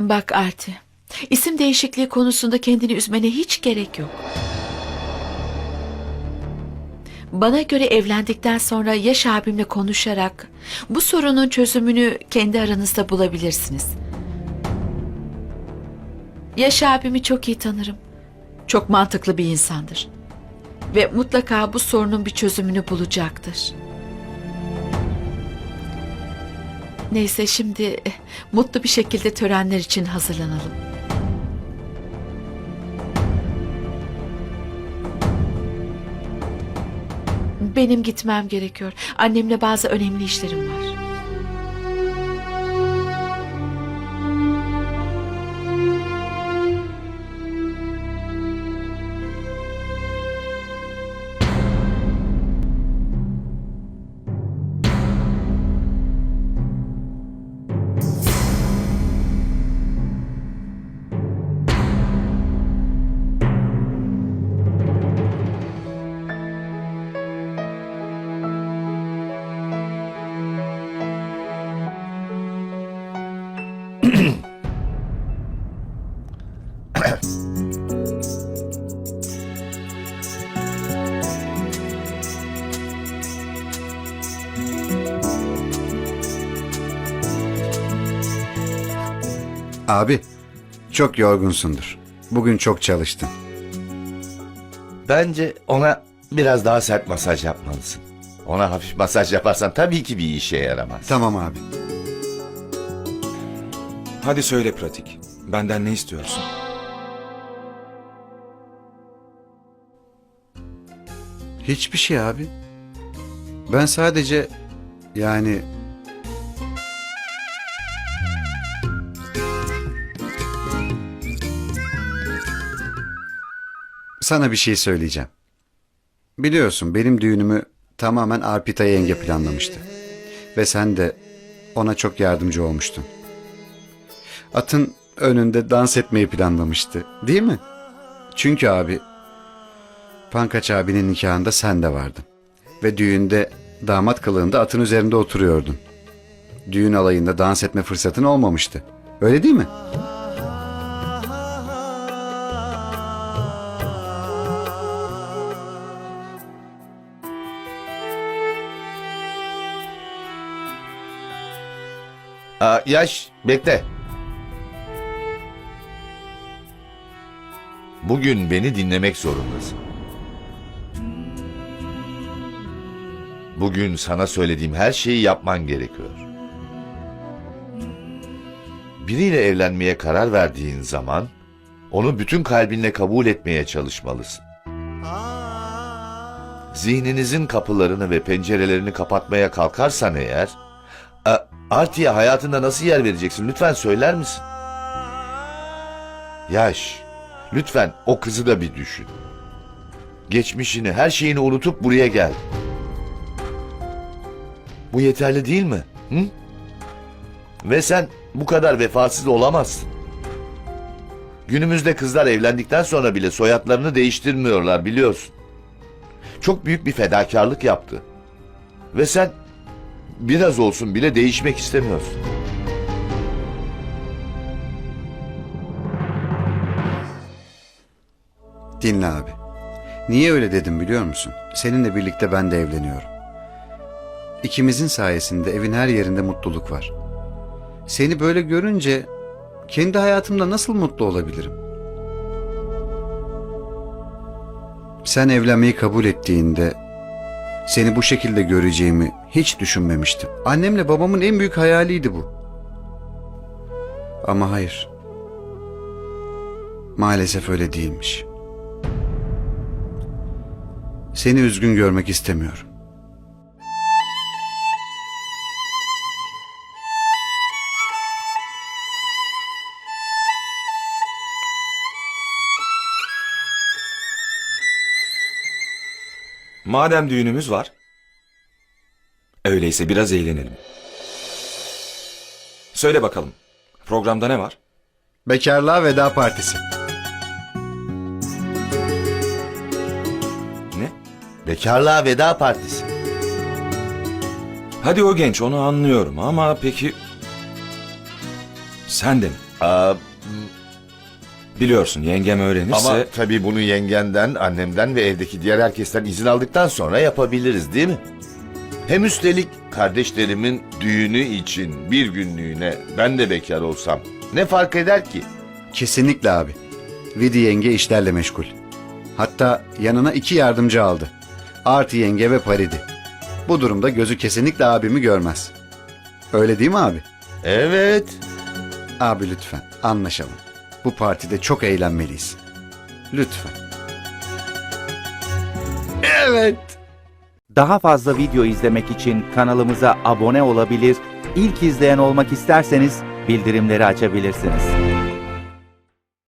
Bak Arti, isim değişikliği konusunda kendini üzmene hiç gerek yok. Bana göre evlendikten sonra Yaş abimle konuşarak bu sorunun çözümünü kendi aranızda bulabilirsiniz. Yaş abimi çok iyi tanırım. Çok mantıklı bir insandır. Ve mutlaka bu sorunun bir çözümünü bulacaktır. Neyse şimdi eh, mutlu bir şekilde törenler için hazırlanalım. Benim gitmem gerekiyor. Annemle bazı önemli işlerim var. Abi, çok yorgunsundur. Bugün çok çalıştın. Bence ona biraz daha sert masaj yapmalısın. Ona hafif masaj yaparsan tabii ki bir işe yaramaz. Tamam abi. Hadi söyle pratik. Benden ne istiyorsun? Hiçbir şey abi. Ben sadece yani sana bir şey söyleyeceğim. Biliyorsun benim düğünümü tamamen Arpita yenge planlamıştı. Ve sen de ona çok yardımcı olmuştun. Atın önünde dans etmeyi planlamıştı. Değil mi? Çünkü abi Pankaç abinin nikahında sen de vardın. Ve düğünde damat kılığında atın üzerinde oturuyordun. Düğün alayında dans etme fırsatın olmamıştı. Öyle değil mi? Aa, yaş bekle. Bugün beni dinlemek zorundasın. Bugün sana söylediğim her şeyi yapman gerekiyor. Biriyle evlenmeye karar verdiğin zaman onu bütün kalbinle kabul etmeye çalışmalısın. Zihninizin kapılarını ve pencerelerini kapatmaya kalkarsan eğer, A- Arti'ye hayatında nasıl yer vereceksin? Lütfen söyler misin? Yaş, lütfen o kızı da bir düşün. Geçmişini, her şeyini unutup buraya gel. Bu yeterli değil mi? Hı? Ve sen bu kadar vefasız olamazsın. Günümüzde kızlar evlendikten sonra bile soyadlarını değiştirmiyorlar biliyorsun. Çok büyük bir fedakarlık yaptı. Ve sen biraz olsun bile değişmek istemiyorsun. Dinle abi. Niye öyle dedim biliyor musun? Seninle birlikte ben de evleniyorum. İkimizin sayesinde evin her yerinde mutluluk var. Seni böyle görünce kendi hayatımda nasıl mutlu olabilirim? Sen evlenmeyi kabul ettiğinde seni bu şekilde göreceğimi hiç düşünmemiştim. Annemle babamın en büyük hayaliydi bu. Ama hayır. Maalesef öyle değilmiş. Seni üzgün görmek istemiyorum. Madem düğünümüz var. Öyleyse biraz eğlenelim. Söyle bakalım. Programda ne var? Bekarlığa veda partisi. Ne? Bekarlığa veda partisi. Hadi o genç onu anlıyorum ama peki... Sen de mi? Aa, Biliyorsun yengem öğrenirse... ama tabii bunu yengenden, annemden ve evdeki diğer herkesten izin aldıktan sonra yapabiliriz değil mi? Hem üstelik kardeşlerimin düğünü için bir günlüğüne ben de bekar olsam ne fark eder ki? Kesinlikle abi. Vidi yenge işlerle meşgul. Hatta yanına iki yardımcı aldı. Artı yenge ve Paridi. Bu durumda gözü kesinlikle abimi görmez. Öyle değil mi abi? Evet. Abi lütfen anlaşalım. Bu partide çok eğlenmeliyiz. Lütfen. Evet. Daha fazla video izlemek için kanalımıza abone olabilir, ilk izleyen olmak isterseniz bildirimleri açabilirsiniz.